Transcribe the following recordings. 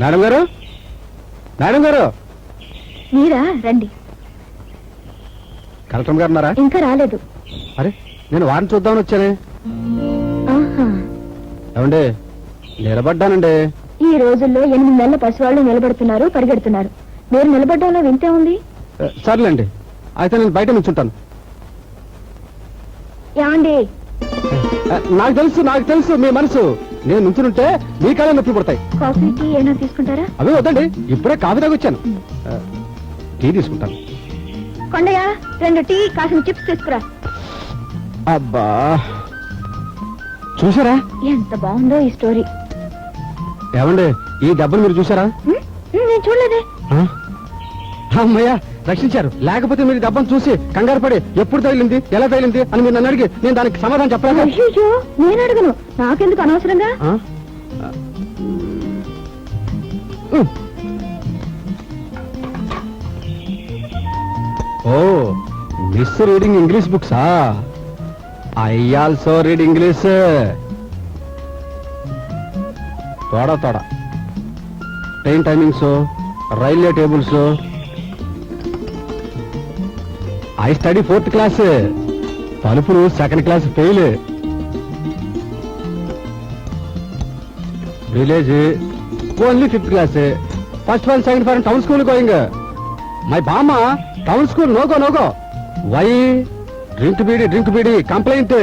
Madam గారు? Madam గారు? మీరా? రండి. కలెక్టర్ గారు ఉన్నారా? ఇంకా రాలేదు. అరే నేను వారిని చూద్దామని వచ్చానే. ఏమండి నిలబడ్డానండి. ఈ రోజుల్లో ఎనిమిది నెలల పసివాళ్ళు నిలబడుతున్నారు పరిగెడుతున్నారు. మీరు నిలబడ్డంలో వింతే ఉంది? సర్లేండి. అయితే నేను బయట నుంచుంటాను. ఏమండి? నాకు తెలుసు నాకు తెలుసు మీ మనసు. నేను నుంచునుంటే మీ కాళ్ళ నొప్పి పడతాయి. కాఫీకి ఏమైనా తీసుకుంటారా? అవి వద్దండి ఇప్పుడే కాఫీ తాగి వచ్చాను ఏ, టీ తీసుకుంటాను. కొండయ్య రెండు టీ కాసిన చిప్స్ తీసుకురా. అబ్బా చూసారా? ఎంత బాగుందో ఈ స్టోరీ. ఏమండి ఈ డబ్బులు మీరు చూసారా? నేను చూడలేదే? అమ్మయ్య రక్షించారు. లేకపోతే మీరు ఈ డబ్బను చూసి కంగారు పడి ఎప్పుడు తగిలింది ఎలా తగిలింది అని మీరు నన్ను అడిగి నేను దానికి సమాధానం చెప్పలేక అయ్యో నేను అడగను. నాకెందుకు అనవసరంగా. ఓ మిస్ రీడింగ్ ఇంగ్లీష్ బుక్సా ఐ ఆల్సో రీడ్ ఇంగ్లీష్ తోడా తోడా. Train timings railway tables I study fourth class తలుపులు second class fail village only fifth class first one second for town school going my బామ్మ town school no go no go why drink beedi drink beedi complaint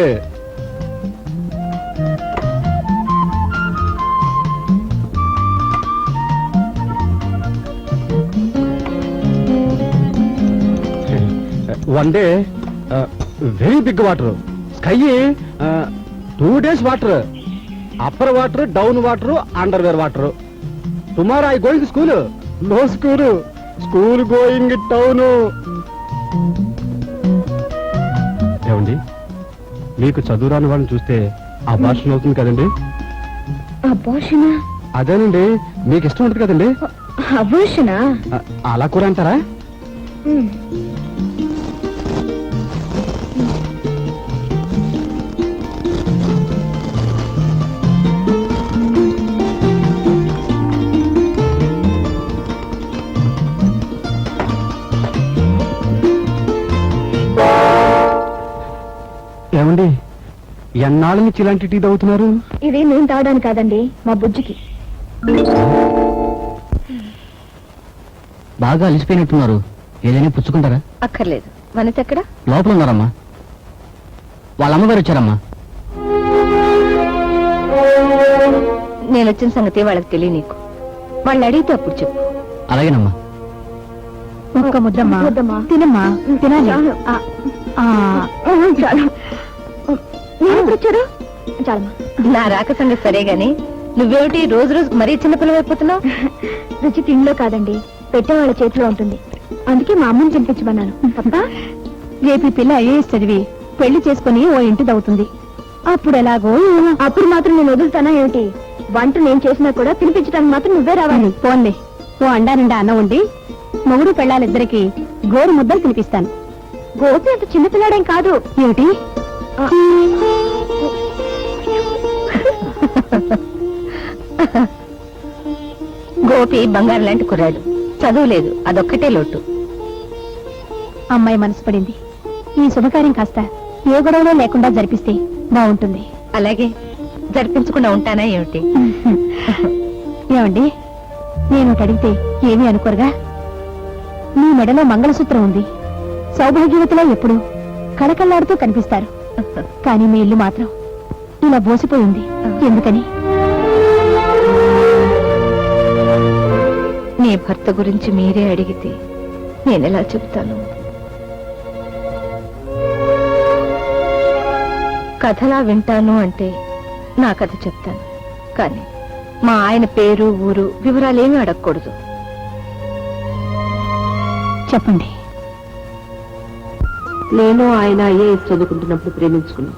one day very big water sky two days water upper water down water under where water tomorrow I going school no school school going town ఏమండి? మీకు చదువు రాని వాళ్ళని చూస్తే ఆ భాష అవుతుంది కదండి? అదేనండి. మీకు ఇష్టం ఉంటుంది కదండి? అలా కూడా అంటారా? ఎన్నాళ్ళ నుంచి ఇలాంటి టీ తాగుతున్నారు? ఇది నేను తాగడానికి కాదండి మా బుజ్జికి. బాగా అలిసిపోయినట్టున్నారు. ఏదైనా పుచ్చుకుంటారా? అక్కర్లేదు. వనిత ఎక్కడ? లోపల ఉన్నారమ్మా. వాళ్ళ అమ్మగారు వచ్చారమ్మా. నేను వచ్చిన సంగతి వాళ్ళకి తెలియ నీకు. వాళ్ళు అడిగితే అప్పుడు చెప్పు. అలాగేనమ్మా. ఒక్క ముద్దమ్మా. తినమ్మా. తినాలి. చాలు. వచ్చారు? చాలమ్మా. నా రాక సంగతి సరే గాని నువ్వేమిటి రోజు రోజు మరీ చిన్నపిల్లలు అయిపోతున్నావు రుచి తిండిలో కాదండి. పెట్టేవాళ్ళ చేతిలో ఉంటుంది. అందుకే మా అమ్మని తినిపించమన్నాను. తప్ప రేపు పిల్ల ఐఏఎస్ చదివి పెళ్ళి చేసుకుని ఓ ఇంటి దవుతుంది అప్పుడు ఎలాగో. అప్పుడు మాత్రం నేను వదులుతానా ఏమిటి? వంట నేను చేసినా కూడా తినిపించడానికి మాత్రం నువ్వే రావాలి. పోన్లే. ఓ అండా నిండా అన్నం ఉండి మొగుడు పెళ్ళాలిద్దరికి గోరు ముద్దలు తినిపిస్తాను. గోపి అంత చిన్న పిల్లాడేం కాదు. ఏమిటి? గోపి బంగారం లాంటి కుర్రాడు. చదువు లేదు అదొక్కటే లోటు. అమ్మాయి మనసు పడింది. ఈ శుభకార్యం కాస్త ఏ గొడవలో లేకుండా జరిపిస్తే బాగుంటుంది. అలాగే జరిపించకుండా ఉంటానా ఏమిటి? ఏమండి నేను అడిగితే ఏమీ అనుకోరుగా? మీ మెడలో మంగళసూత్రం ఉంది. సౌభాగ్యవతిలో ఎప్పుడు కళకళ్ళాడుతూ కనిపిస్తారు. కానీ మీ ఇల్లు మాత్రం ఇలా బోసిపోయింది. ఎందుకని? నీ భర్త గురించి మీరే అడిగితే నేనెలా చెబుతాను? కథలా వింటాను అంటే నా కథ చెప్తాను. కానీ మా ఆయన పేరు ఊరు వివరాలేమీ అడగకూడదు. చెప్పండి. నేను ఆయన ఐఏఎస్ చదువుకుంటున్నప్పుడు ప్రేమించుకున్నాం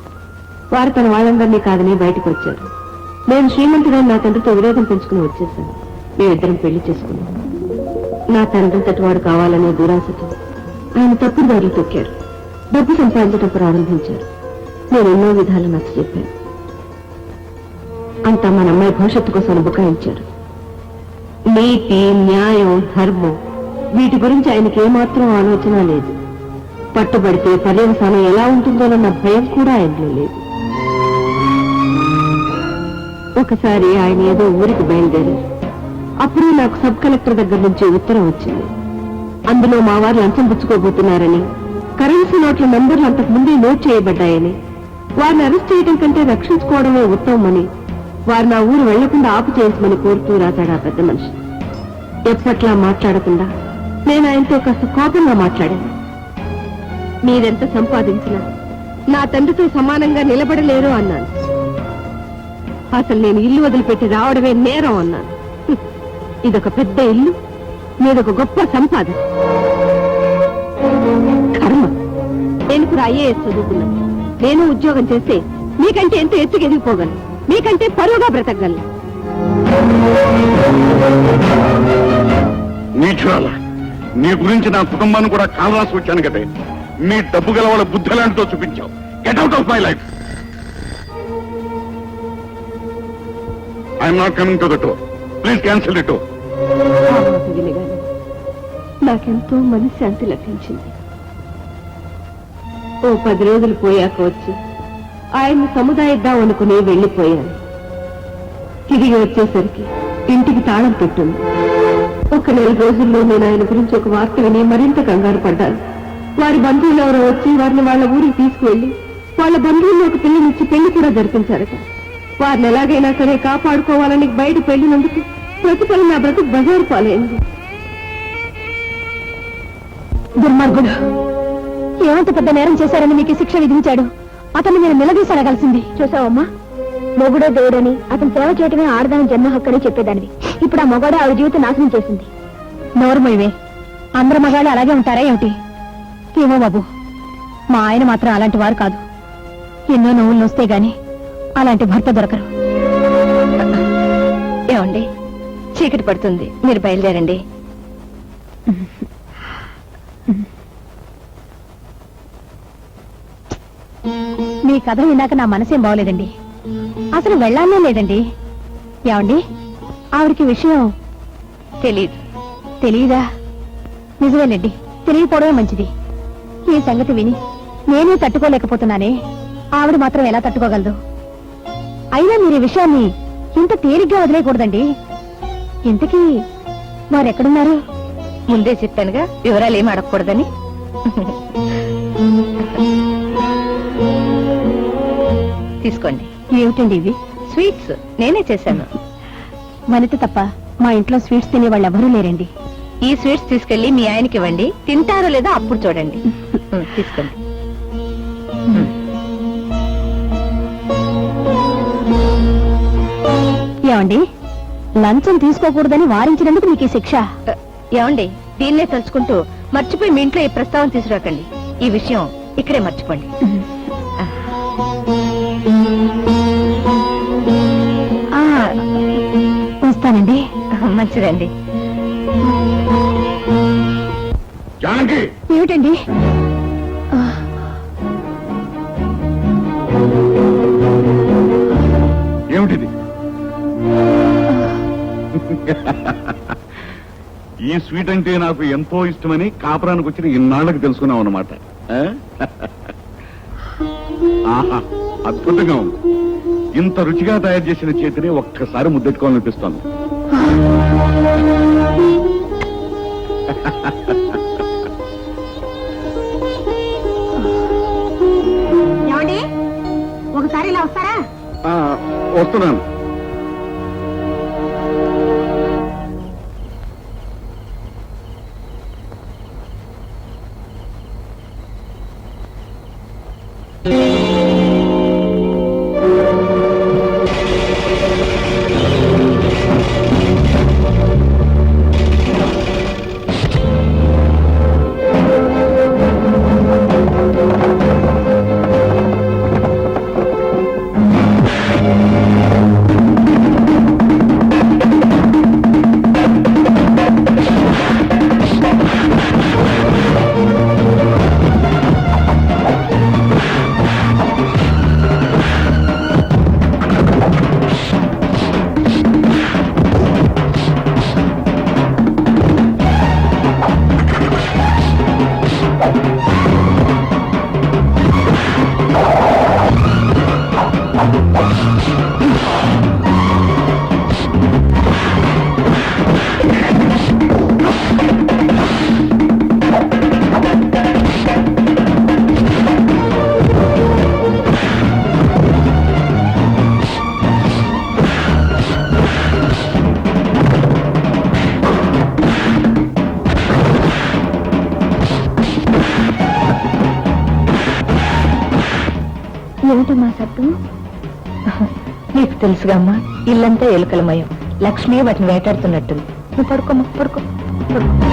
వారు తన వాళ్ళందరినీ కాదని బయటకు వచ్చారు. నేను శ్రీమంతుడని నా తండ్రితో విరోధం పెంచుకుని వచ్చేసాను. మేమిద్దరం పెళ్ళి చేసుకున్నాం. నా తండ్రి తట్టువాడు కావాలనే దురాశతో ఆయన తప్పుడు దారులు తొక్కారు. డబ్బు సంపాదించడం ప్రారంభించారు. నేను ఎన్నో విధాలు నచ్చ చెప్పాను. అంతా మన అమ్మాయి భవిష్యత్తు కోసం బుకాయించారు నీతి న్యాయం ధర్మం వీటి గురించి ఆయనకి ఏమాత్రం ఆలోచన లేదు. పట్టుబడితే పర్యవసానం ఎలా ఉంటుందోనన్న భయం కూడా ఆయనలో లేదు. ఒకసారి ఆయన ఏదో ఊరికి బయలుదేరారు అప్పుడు నాకు సబ్ కలెక్టర్ దగ్గర నుంచి ఉత్తరం వచ్చింది. అందులో మా వారు లంచం పుచ్చుకోబోతున్నారని కరెన్సీ నోట్ల నంబర్లు అంతకు ముందే నోట్ చేయబడ్డాయని వారిని అరెస్ట్ చేయడం కంటే రక్షించుకోవడమే ఉత్తమమని వారు నా ఊరు వెళ్ళకుండా ఆపు చేయించమని కోరుతూ రాశాడు ఆ పెద్ద మనిషి. ఎప్పట్లా మాట్లాడకుండా నేను ఆయనతో కాస్త కోపంగా మాట్లాడాను. మీరెంత సంపాదించినా నా తండ్రితో సమానంగా నిలబడలేరు అన్నాను. అసలు నేను ఇల్లు వదిలిపెట్టి రావడమే నేరం అన్నాను. ఇదొక పెద్ద ఇల్లు మీదొక గొప్ప సంపాదన. కర్మ. నేను కూడా ఐఏఎస్ చదువుకున్నాను నేను ఉద్యోగం చేస్తే మీకంటే ఎంతో ఎత్తుకు ఎదిగిపోగలను. మీకంటే పరువుగా బ్రతకగలను. నీచురాల నీ గురించి నా కుటుంబాన్ని కూడా కాలరాసి వచ్చాను కదే. మీ డబ్బు గల వాళ్ళ బుద్ధి లాంటితో చూపించావు. Get out of my life I'm not coming to the tour please cancel it tour వినగానే నాకెంతో మనశ్శాంతి లభించింది. ఓ పది రోజులు పోయాక వచ్చి ఆయన్ని సముదాయిద్దాం అనుకుని వెళ్ళిపోయాను తిరిగి వచ్చేసరికి ఇంటికి తాళం పెట్టుంది. ఒక నెల రోజుల్లో నేను ఆయన గురించి ఒక వార్త విని మరింత కంగారు పడ్డాను. వారి బంధువులు ఎవరో వచ్చి వారిని వాళ్ళ ఊరికి తీసుకువెళ్ళి వాళ్ళ బంధువుల్లో ఒక పిల్లనిచ్చి పెళ్ళి కూడా జరిపించారట. వారిని ఎలాగైనా సరే కాపాడుకోవాలని బయట పెళ్ళినందుకు ప్రతిఫలం నా బ్రతుకు బజారు పాలైంది. దుర్మార్గుడు ఏమంత పెద్ద నేరం చేశారని మీకు శిక్ష విధించాడు? అతన్ని నేను నిలదీసి అడగాల్సింది చూసావమ్మా? మొగుడో దేవుడని అతను సేవ చేయటమే ఆడదాని జన్మ హక్కని చెప్పేదానివి. ఇప్పుడు ఆ మొగాడు ఆవిడ జీవితం నాశనం చేసింది. నోరుమొయ్యవే అందరు మగాళ్ళు అలాగే ఉంటారా ఏమిటి? ఏమో బాబు మా ఆయన మాత్రం అలాంటి వారు కాదు. ఎన్నో నవ్వులు వస్తే గాని అలాంటి భర్త దొరకరు. ఏమండి? చీకటి పడుతుంది. మీరు బయలుదేరండి. మీ కథ విన్నాక నా మనసేం బాగోలేదండి. అసలు వెళ్ళాలనే లేదండి. ఏమండి? ఆవిడకి విషయం తెలీదు. తెలీదా? నిజమేనండి తెలియకపోవడమే మంచిది. ఈ సంగతి విని నేనే తట్టుకోలేకపోతున్నానే. ఆవిడ మాత్రం ఎలా తట్టుకోగలదు? అయినా మీరు ఈ విషయాన్ని ఇంత తేలిగ్గా వదిలేయకూడదండి. ఇంతకీ వారెక్కడున్నారు? ముందే చెప్పానుగా వివరాలు ఏం అడగకూడదని. తీసుకోండి. ఏమిటండి ఇవి? స్వీట్స్. నేనే చేశాను. వనిత తప్ప మా ఇంట్లో స్వీట్స్ తినే వాళ్ళు ఎవరూ లేరండి. ఈ స్వీట్స్ తీసుకెళ్ళి మీ ఆయనకి ఇవ్వండి. తింటారో లేదో అప్పుడు చూడండి. తీసుకోండి. ఏమండి? లంచం తీసుకోకూడదని వారించినందుకు మీకు ఈ శిక్ష. ఏమండి? దీన్నే తలుచుకుంటూ మర్చిపోయి మీ ఇంట్లో ఈ ప్రస్తావన తీసుకురాకండి. ఈ విషయం ఇక్కడే మర్చిపోండి. ఆ, వస్తానండి. మంచిదండి. జానకి! ఏమిటండి? ఈ స్వీట్ అంటే నాకు ఎంతో ఇష్టమని కాపురానికి వచ్చిన ఇన్నాళ్ళకి తెలుసుకున్నాం అనమాట ఆహా అద్భుతంగా ఉంది. ఇంత రుచిగా తయారు చేసిన చేతిని ఒక్కసారి ముద్దెట్టుకోవాలనిపిస్తోంది. ఒకసారి ఇలా వస్తారా? వస్తున్నాను. ఏమిటమ్మా సత్తు నీకు తెలుసుగా అమ్మా ఇల్లంతా ఎలుకలమయం లక్ష్మి వాటిని వేటాడుతున్నట్టుంది. నువ్వు పడుకోమ్మా పడుకో పడుకో.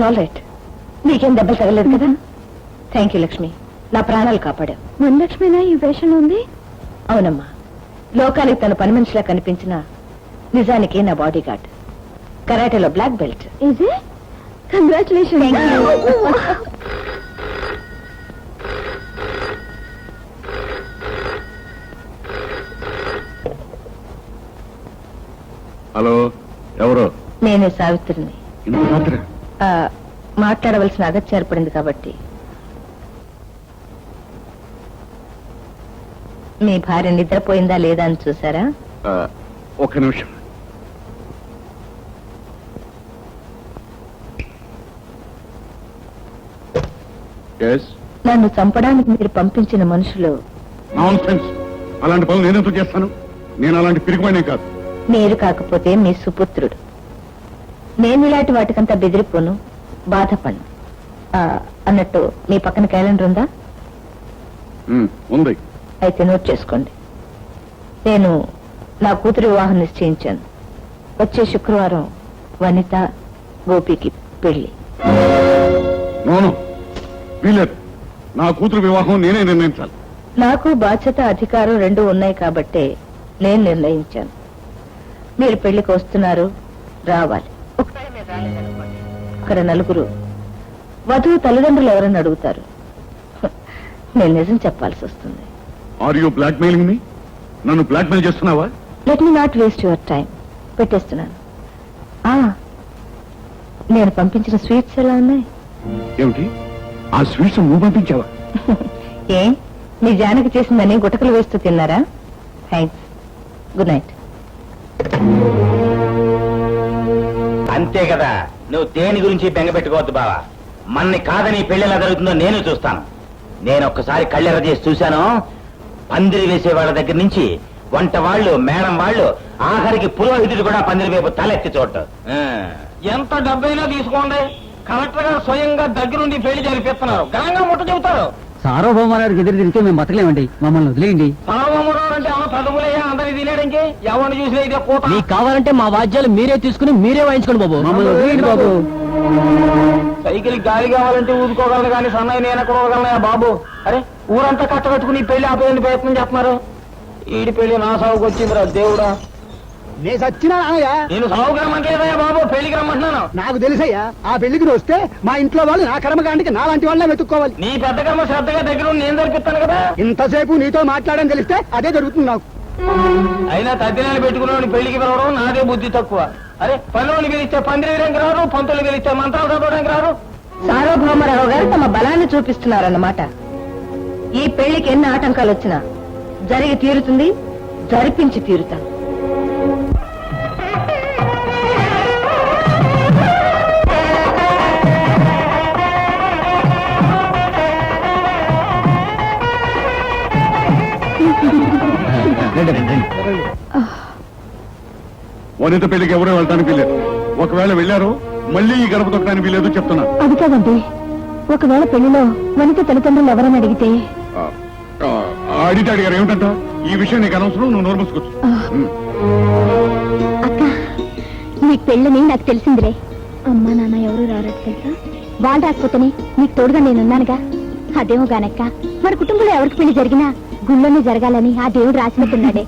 It's all right. నీకేం దెబ్బలు తగలేదు కదా? Thank you Lakshmi. నా ప్రాణాలు కాపాడావు వనలక్ష్మినా ఈ వేషంలో ఉంది? అవునమ్మా. లోకానికి తన పని మనిషిలా కనిపించిన నిజానికి నా బాడీ గార్డ్ కరాటేలో బ్లాక్ బెల్ట్ ఇదే కంగ్రాచులేషన్ హలో ఎవరు? నేనే సావిత్రిని. ఆ, మాట్లాడవలసిన అగత్యం ఏర్పడింది కాబట్టి. మీ భార్య నిద్రపోయిందా లేదా అని చూసారా ఆ, ఒక్క నిమిషం. నన్ను చంపడానికి మీరు పంపించిన మనుషులు అలాంటి పనులు నేను ఎందుకు చేస్తాను? నేను అలాంటి పిరిగిపోయినే కాదు. మీరు కాకపోతే మీ సుపుత్రుడు. నేను ఇలాంటి వాటికంతా బెదిరిపోను. బాధపడను. అన్నట్టు మీ పక్కన క్యాలెండర్ ఉందా? ఉంది. అయితే నోట్ చేసుకోండి. నేను నా కూతురి వివాహం నిశ్చయించాను. వచ్చే శుక్రవారం వనిత గోపికి పెళ్ళి వీలేదు నా కూతురు వివాహం నేనే నిర్ణయించాలి. నాకు బాధ్యత అధికారం రెండు ఉన్నాయి కాబట్టే నేను నిర్ణయించాను. మీరు పెళ్ళికి వస్తున్నారు రావాలి. ఒకవేళ మీరు రాలేదనుకోండి, అక్కడ నలుగురు. వధువు తల్లిదండ్రులు ఎవరని అడుగుతారు. నేను నిజం చెప్పాల్సి వస్తుంది. Are you blackmailing me నన్ను బ్లాక్ మెయిల్ చేస్తున్నావా? Let me not waste your time పెట్టేస్తున్నాను. ఆ, నేను పంపించిన స్వీట్స్ ఎలా ఉన్నాయి? ఏమిటి? ఆ స్వీట్స్ నువ్వు పంపించావా? ఏ? మీ జానకి చేసిందని గుటకలు వేస్తూ తిన్నారా? థ్యాంక్స్ గుడ్ నైట్ అంతే కదా. నువ్వు దేని గురించి బెంగ పెట్టుకోవద్దు బావా. మన్ని కాదని పెళ్ళి ఎలా జరుగుతుందో నేను చూస్తాను. నేను ఒక్కసారి కళ్ళెర చేసి చూశాను. పందిరి వేసే వాళ్ళ దగ్గర నుంచి వంట వాళ్ళు మేడం వాళ్ళు ఆఖరికి పురోహితుడు కూడా పందిరి వైపు తలెత్తి చూడటం. ఎంత డబ్బైనా తీసుకోండి. కలెక్టర్ గారు స్వయంగా దగ్గరుండి పెళ్ళి జరిపిస్తున్నారు. ఘనంగా ముట్ట చెబుతారు. సార్వభౌమానికి ఎదురు తిరిగితే మేము బతకలేమండి. మమ్మల్ని వదిలేయండి. మీకు కావాలంటే మా వాద్యాలు మీరే తీసుకుని మీరే వాయించుకోండి బాబు. మమ్మల్ని వదిలేయండి బాబు. సైకిల్ గాలి కావాలంటే ఊదుకోగలను కానీ సన్నయ్య నేను ఊదగలనయ్యా బాబు. అరే ఊరంతా కట్టకట్టుకుని ఈ పెళ్ళి ఆపేయని ప్రయత్నం చేస్తున్నారు. ఈడి పెళ్ళి నా సాగుకు వచ్చిందిరా దేవుడా. నేను సచ్చినా నాన్నయ్య నేను రమ్మంటలేదయ్యా బాబు పెళ్ళికి రమ్మంటున్నాను. నాకు తెలుసయ్యా ఆ పెళ్ళికి వస్తే మా ఇంట్లో వాళ్ళు నా కర్మకాండికి నాలాంటి వాళ్ళే వెతుక్కోవాలి. నీ పెద్ద కర్మ శ్రద్ధగా దగ్గర ఉండి నేను జరిపిస్తాను కదా? ఇంతసేపు నీతో మాట్లాడని తెలిస్తే అదే జరుగుతుంది నాకు. అయినా తద్దినాలు పెట్టుకున్నాడు పెళ్ళికి పిలవడం నాదే బుద్ధి తక్కువ. అరే పనులను పిలిస్తే పందిరి వేయడానికి రారు పంతులు పిలిస్తే మంత్రాలు చదవడానికి రారు సార్వభౌమరావు గారు తమ బలాన్ని చూపిస్తున్నారన్నమాట. ఈ పెళ్ళికి ఎన్ని ఆటంకాలు వచ్చినా జరిగి తీరుతుంది జరిపించి తీరుతాను వనిత పెళ్ళికి ఎవరో వెళ్ళడానికి లేదు ఒకవేళ వెళ్ళారో మళ్ళీ ఈ గడప తొక్కడానికి వీలేదు చెప్తున్నా. అది కాదండి. ఒకవేళ పెళ్ళిలో వనిత తల్లిదండ్రులు ఎవరని అడిగితే? అడిగారు. ఏమిటంట? ఈ విషయం నీకు అనవసరం నువ్వు నోరు మూసుకోవచ్చు. ఉమ్. అక్క నీకు పెళ్ళని నాకు తెలిసిందిలే. అమ్మా నాన్న ఎవరు రారట తెలుసా? వాళ్ళు రాకపోతేనే నీకు తోడుగా నేనున్నానుగా. అదేమో గానక్క. మన కుటుంబంలో ఎవరికి పెళ్ళి జరిగినా గుళ్ళోనే జరగాలని ఆ దేవుడు రాసినట్టున్నాడే.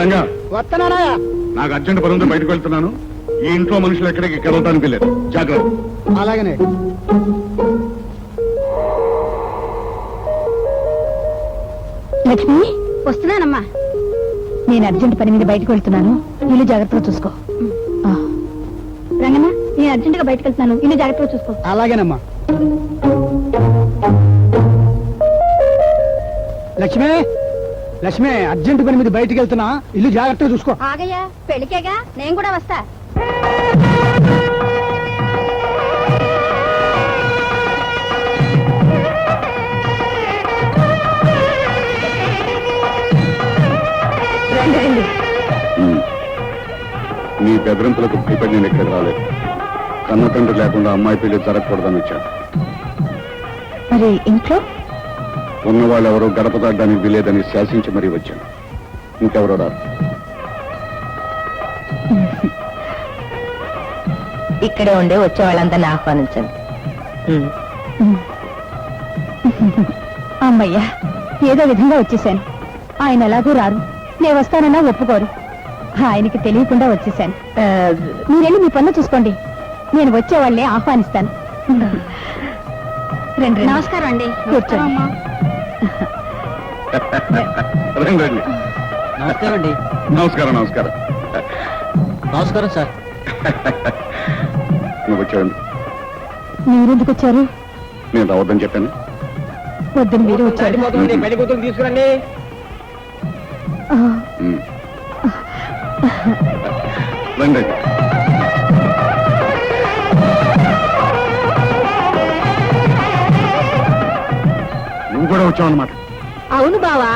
రంగా నాకు అర్జెంట్ పని ఉంది బయటకు వెళ్తున్నాను. ఈ ఇంట్లో మనుషులు ఎక్కడికి కలవటానికి లేదు జాగ్రత్త. అలాగనే. లక్ష్మి? వస్తున్నానమ్మా. నేను అర్జెంట్ పని మీద బయటకు వెళ్తున్నాను. ఇల్లు జాగ్రత్తగా చూసుకో. నేను అర్జెంట్గా బయటకు వెళ్తున్నాను. ఇల్లు జాగ్రత్తగా చూసుకో. అలాగేనమ్మా. లక్ష్మి లక్ష్మి అర్జెంట్ పని మీద బయటికి వెళ్తున్నా. ఇల్లు జాగ్రత్తగా చూసుకో. ఆగయ్యా పెళ్ళికేగా? నేను కూడా వస్తా. నీ బెదిరింపులకు భయపడి నేను ఇక్కడ రాలేదు. కన్న తండ్రి లేకుండా అమ్మాయి పెళ్ళి జరగకూడదని వచ్చాను మరి ఇంట్లో? ఉన్న వాళ్ళు ఎవరో గడప దాటడానికి వీలేదని శాసించి మరీ వచ్చాను ఇంకెవరో రారు. ఇక్కడే ఉండే వచ్చే వాళ్ళందరినీ ఆహ్వానించండి అమ్మయ్యా ఏదో విధంగా వచ్చేసాను ఆయన ఎలాగూ రారు. నేను వస్తానన్నా ఒప్పుకోరు. ఆయనకి తెలియకుండా వచ్చేసాను మీరెళ్ళి మీ పనులు చూసుకోండి. నేను వచ్చే వాళ్ళని ఆహ్వానిస్తాను. రండి నమస్కారం అండి. కూర్చోండి. రండి రండి నమస్కారం అండి. నమస్కారం నమస్కారం. నమస్కారం సార్. నువ్వు వచ్చావండి. మీరెందుకు వచ్చారు? నేను రావద్దని చెప్పాను. పొద్దున్న మీరు వచ్చారు. తీసుకురండి. రండి. నువ్వు కూడా వచ్చావు అనమాట అవును బావా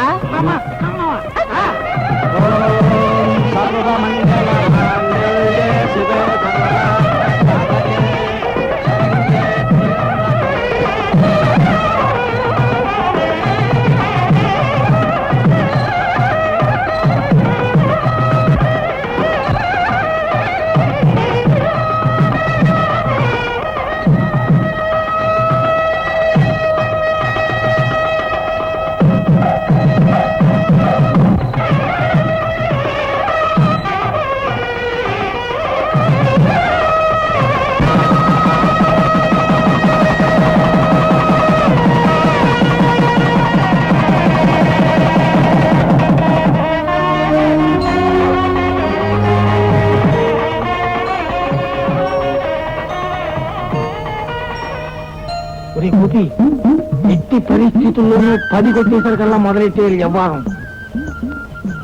పరిస్థితుల్లోనూ పది కొట్టేసరికల్లా మొదలెట్టేయాలి వ్యవహారం.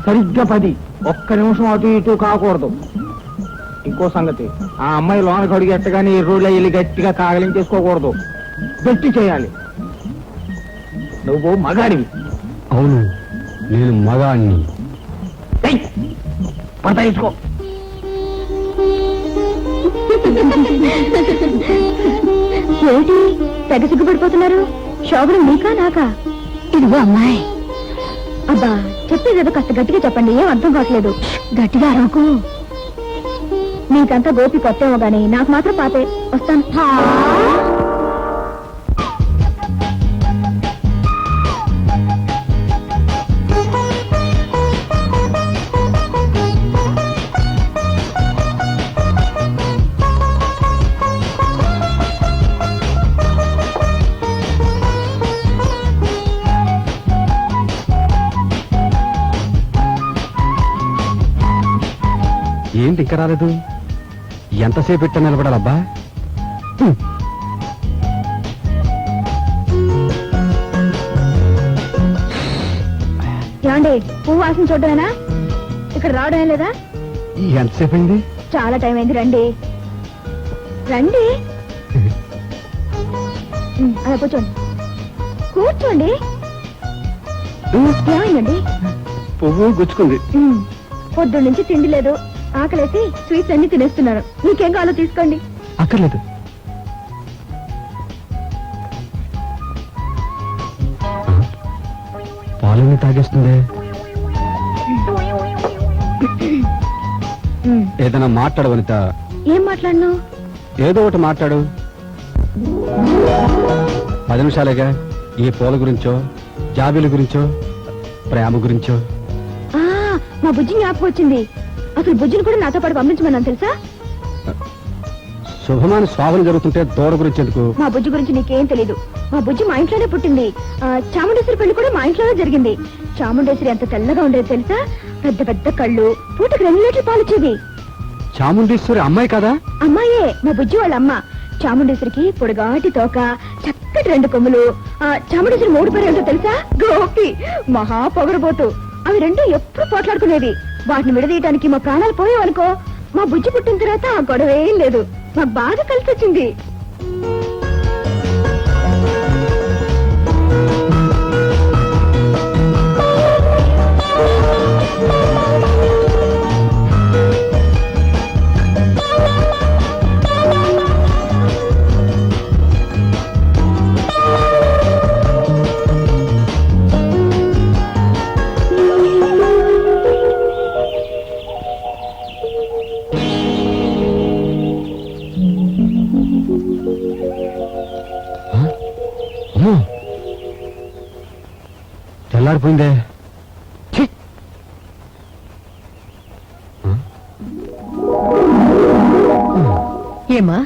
సరిగ్గా పది. ఒక్క నిమిషం అటు ఇటు కాకూడదు. ఇంకో సంగతి ఆ అమ్మాయి లోనకి అడిగి ఎట్టగానే ఈ రోడ్లో వెళ్ళి గట్టిగా కాగలించేసుకోకూడదు గట్టి చేయాలి. నువ్వు మగాడివి. అవును నేను మగాణ్ణి. ఇసుకో ఏమిటి? తెగ సిగ్గుపడిపోతున్నారు? శోభనం నీకా నాకా? ఇదిగో అమ్మాయి. అబ్బా చెప్పేది ఏదో కాస్త గట్టిగా చెప్పండి ఏం అర్థం కావట్లేదు. గట్టిగా అరవకు. నీకంతా గోపి కొత్తేమో గాని నాకు మాత్రం పాతే వస్తాను. ఏంటి ఇంకా రాలేదు? ఎంతసేపు ఇట్ట నిలబడాలబ్బా. ఏమండి పువ్వు వాసన చూడమేనా ఇక్కడ రావడమే లేదా? ఎంతసేపు అయింది చాలా టైం అయింది రండి. రండి. అలా కూర్చోండి. కూర్చోండి. ఏమైందండి? పువ్వు గుచ్చుకుంది. పొద్దున్న నుంచి తిండి లేదు. ఆకలేసి స్వీట్స్ అన్ని తినేస్తున్నాను మీకేం కావాలో తీసుకోండి. అక్కర్లేదు. పాలని తాగేస్తుంది? ఏదైనా మాట్లాడు వనిత. ఏం మాట్లాడను ఏదో ఒకటి మాట్లాడు. పది నిమిషాలేగా ఏ పూల గురించో జాబీల గురించో ప్రేమ గురించో. ఆ, మా బుజ్జి జ్ఞాపకం వచ్చింది. అసలు బుజ్జిని కూడా నాతో పాటు పంపించమన్నాను తెలుసా? శుభమాన స్వాభం జరుగుతుంటే దూడ గురించి ఎందుకు? మా బుజ్జి గురించి నీకేం తెలీదు. మా బుజ్జి మా ఇంట్లోనే పుట్టింది. ఆ, చాముండేశ్వరి పెళ్ళి కూడా మా ఇంట్లోనే జరిగింది. చాముండేశ్వరి ఎంత తెల్లగా ఉండేది తెలుసా? పెద్ద పెద్ద కళ్ళు పూటకు రెండు లీటర్లు పాలిచ్చేది చాముండేశ్వరి అమ్మాయి కదా? అమ్మాయే మా బుజ్జి వాళ్ళ అమ్మ. చాముండేశ్వరికి పొడగాటి తోక చక్కటి రెండు కొమ్ములు. ఆ, చాముండేశ్వరి మూడు పేరు ఏంటో తెలుసా? గోపి మహా పొగరబోతు అవి రెండు ఎప్పుడు పోట్లాడుకునేది వాటిని విడదీయటానికి మా ప్రాణాలు పోయావనుకో మా బుజ్జి పుట్టిన తర్వాత ఆ గొడవ ఏం లేదు. మాకు బాగా కలిసి వచ్చింది తెల్లారిపోయిందే ఛీ! ఏమా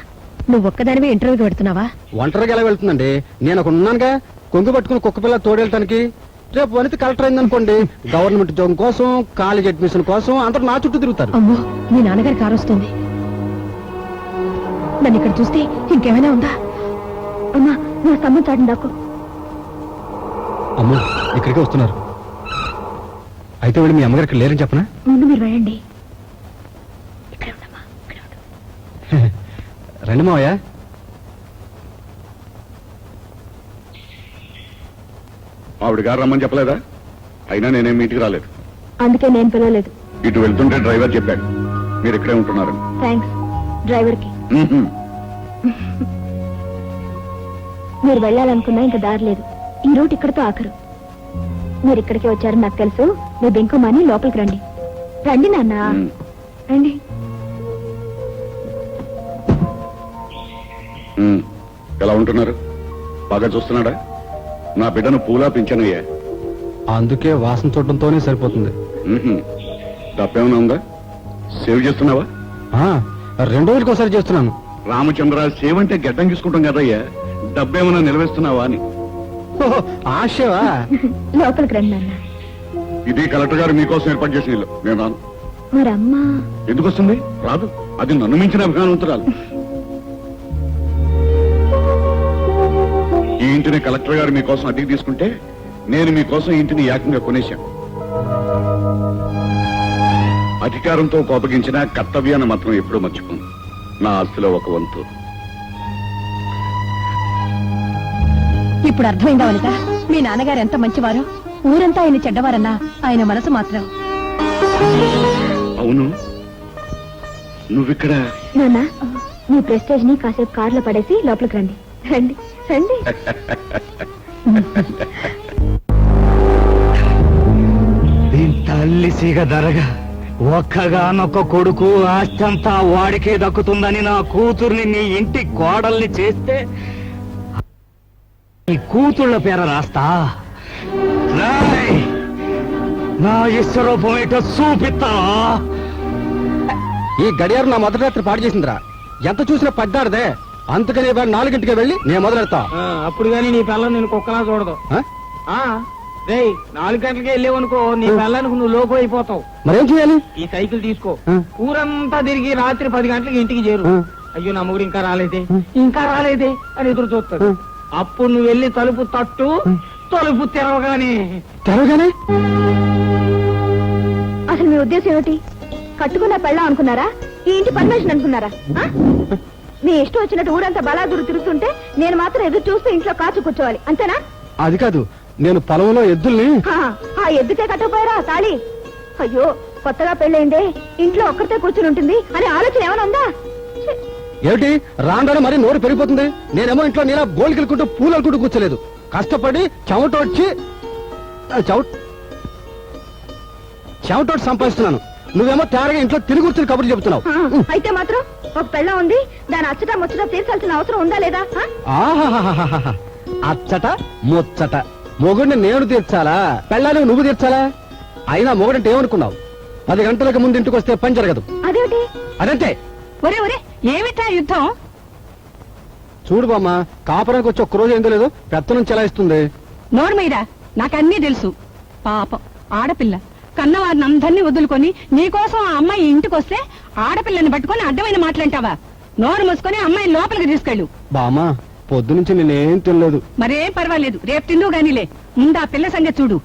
నువ్వు ఒక్కదానివే ఇంటర్వ్యూకి పెడుతున్నావా ఒంటరిగా ఎలా వెళ్తుందండి? నేను ఒక ఉన్నానుగా. కొంగు పట్టుకుని కుక్క పిల్ల తోడెళ్ళటానికి. రేపు వనిత కలెక్టర్ అయిందనుకోండి. గవర్నమెంట్ ఉద్యోగం కోసం కాలేజ్ అడ్మిషన్ కోసం అందరూ నా చుట్టూ తిరుగుతారు. అమ్మో మీ నాన్నగారి కారు వస్తుంది. నన్ను ఇక్కడ చూస్తే ఇంకేమైనా ఉందా? అమ్మా నా స్తంభం చాటం దాకు అమ్మో ఇక్కడికే వస్తున్నారు. అయితే వెళ్ళి మీ అమ్మగారికి లేరని చెప్పనా? ముందు మీరు వెళ్ళండి. ఇక్కడే ఇక్కడే ఉండు. రండి మావయ్య. ఆవిడ గారు రమ్మని చెప్పలేదా? అయినా నేనేం ఇంటికి రాలేదు. అందుకే నేను పిలవలేదు. ఇటు వెళ్తుంటే డ్రైవర్ చెప్పాడు. మీరు ఇక్కడే ఉంటున్నారు థ్యాంక్స్ డ్రైవర్కి. మీరు వెళ్ళాలనుకున్నా ఇంకా దారి లేదు. ఈ రూట్ ఇక్కడతో ఆఖరు. మీరు ఇక్కడికి వచ్చారని నాకు తెలుసు. మీ బెంకుమాని లోపలికి రండి. రండి నాన్న. రండి. ఎలా ఉంటున్నారు? బాగా చూస్తున్నాడా? నా బిడ్డను పూలా పెంచానయ్యా అందుకే వాసన చూడటంతోనే సరిపోతుంది. మ్మ్హ్మ్. తప్పేమైనా ఉందా? సేవ్ చేస్తున్నావా? ఆ, రెండు రోజులకి ఒకసారి చేస్తున్నాను. రామచంద్ర సేవ్ అంటే గడ్డం తీసుకుంటాం కదయ్యా. డబ్బేమైనా నిలవేస్తున్నావా అని. ఆశవా? లోపలికి రండి నాన్న. ఇది కలెక్టర్ గారు మీకోసం ఏర్పాటు చేసిన ఇల్లు. నేను రాను. మరి అమ్మా ఎందుకు వస్తుంది? రాదు. అది నన్ను మించిన అభిమానవంతురాలు. ఈ ఇంటిని కలెక్టర్ గారు మీకోసం అద్దెకి తీసుకుంటే నేను మీకోసం ఈ ఇంటిని ఏకంగా కొనేశాను. అధికారంతో కోపగించిన కర్తవ్యాన్ని మాత్రం ఎప్పుడూ మర్చిపోను. నా ఆస్తిలో ఒక వంతు. ఇప్పుడు అర్థమైందా వనిత? మీ నాన్నగారు ఎంత మంచివారు? ఊరంతా ఆయన చెడ్డవారన్నా ఆయన మనసు మాత్రం. అవును. నువ్విక్కడ? నాన్న మీ ప్రెస్టేజ్ని కాసేపు కార్లో పడేసి లోపలికి రండి. రండి రండి. దీని తల్లి సీగ దరగా. ఒక్కగానొక్క కొడుకు ఆస్తంతా వాడికే దక్కుతుందని నా కూతుర్ని నీ ఇంటి కోడల్ని చేస్తే నీ కూతుళ్ళ పేర రాస్తా! నా ఇష్టరూపం ఏంటో చూపిస్తా ఈ గడియారం నా మొదటి రాత్రి పాడు చేసిందిరా. ఎంత చూసినా పడ్డాడదే. అందుకని ఇవాళ నాలుగింటికి వెళ్ళి నేను మొదలెడతా. అప్పుడు గాని నీ పిల్ల నేను కుక్కలా చూడదు. ఆ? రే నాలుగు గంటలకే వెళ్ళేవనుకో నీ పిల్లానికి నువ్వు లోపు అయిపోతావు. మరేం చేయాలి? ఈ సైకిల్ తీసుకో. ఊరంతా తిరిగి రాత్రి పది గంటలకు ఇంటికి చేరు. అయ్యో నా మొగుడు ఇంకా రాలేదే. ఇంకా రాలేదే అని ఎదురు చూస్తాడు. అప్పుడు నువ్వు వెళ్ళి తలుపు తట్టు తలుపు తెరవగానే. తెరవగానే? అసలు మీ ఉద్దేశం ఏమిటి? కట్టుకున్న పెళ్ళం అనుకున్నారా? ఈ ఇంటి పర్మిషన్ అనుకున్నారా? ఆ? మీ ఇష్టం వచ్చినట్టు ఊరంతా బలాదురు తిరుగుతుంటే నేను మాత్రం ఎదురు చూస్తూ ఇంట్లో కాచు కూర్చోవాలి. అంతేనా? అది కాదు నేను పొలంలో ఎద్దుల్ని ఆ, ఆ ఎద్దుకే కట్టపోయారా తాళి? అయ్యో కొత్తగా పెళ్ళైందే ఇంట్లో ఒక్కరితే కూర్చుని ఉంటుంది అనే ఆలోచన ఏమైనా ఉందా? ఏమిటి? రాను మరి నోరు పెరిగిపోతుంది? నేనేమో ఇంట్లో నీలా గోలికెళ్ళుకుంటూ పూలు అనుకుంటూ కూర్చోలేదు. కష్టపడి చెమటొచ్చి ఆ, చెమట చెమటోటి సంపాదిస్తున్నాను. నువ్వేమో తేరగా ఇంట్లో తిరిగి కూర్చుని కబుర్లు చెబుతున్నావు. అయితే మాత్రం ఒక పెళ్ళం ఉంది. దాని అచ్చట ముచ్చట తీర్చాల్సిన అవసరం ఉందా లేదా. అచ్చట ముచ్చట. మొగుడిని నేను తీర్చాలా? పెళ్ళాన్ని నువ్వు తీర్చాలా? అయినా మొగుడంటే ఏమనుకున్నావు? పది గంటలకు ముందు ఇంటికి వస్తే పని జరగదు. అదేమిటి? అదంతే. ఒరే ఒరే ఏమిటా యుద్ధం? చూడు బామ్మ కాపురానికి వచ్చి ఒక్క రోజు ఏందో లేదు పెత్తనం చెలాయిస్తుంది. నోరు మీరా నాకన్నీ తెలుసు. పాపం ఆడపిల్ల. కన్నవారిని అందరినీ వదులుకొని నీకోసం ఆ అమ్మాయి ఇంటికొస్తే ఆడపిల్లని పట్టుకొని అడ్డమైన మాట్లాంటావా? నోరు మూసుకొని అమ్మాయిని లోపలికి తీసుకెళ్ళు. బామ్మ పొద్దు నుంచి నేనేం తినలేదు. మరేం పర్వాలేదు రేపు తిందు గానిలే. ముందు ఆ పిల్ల సంగతి చూడు.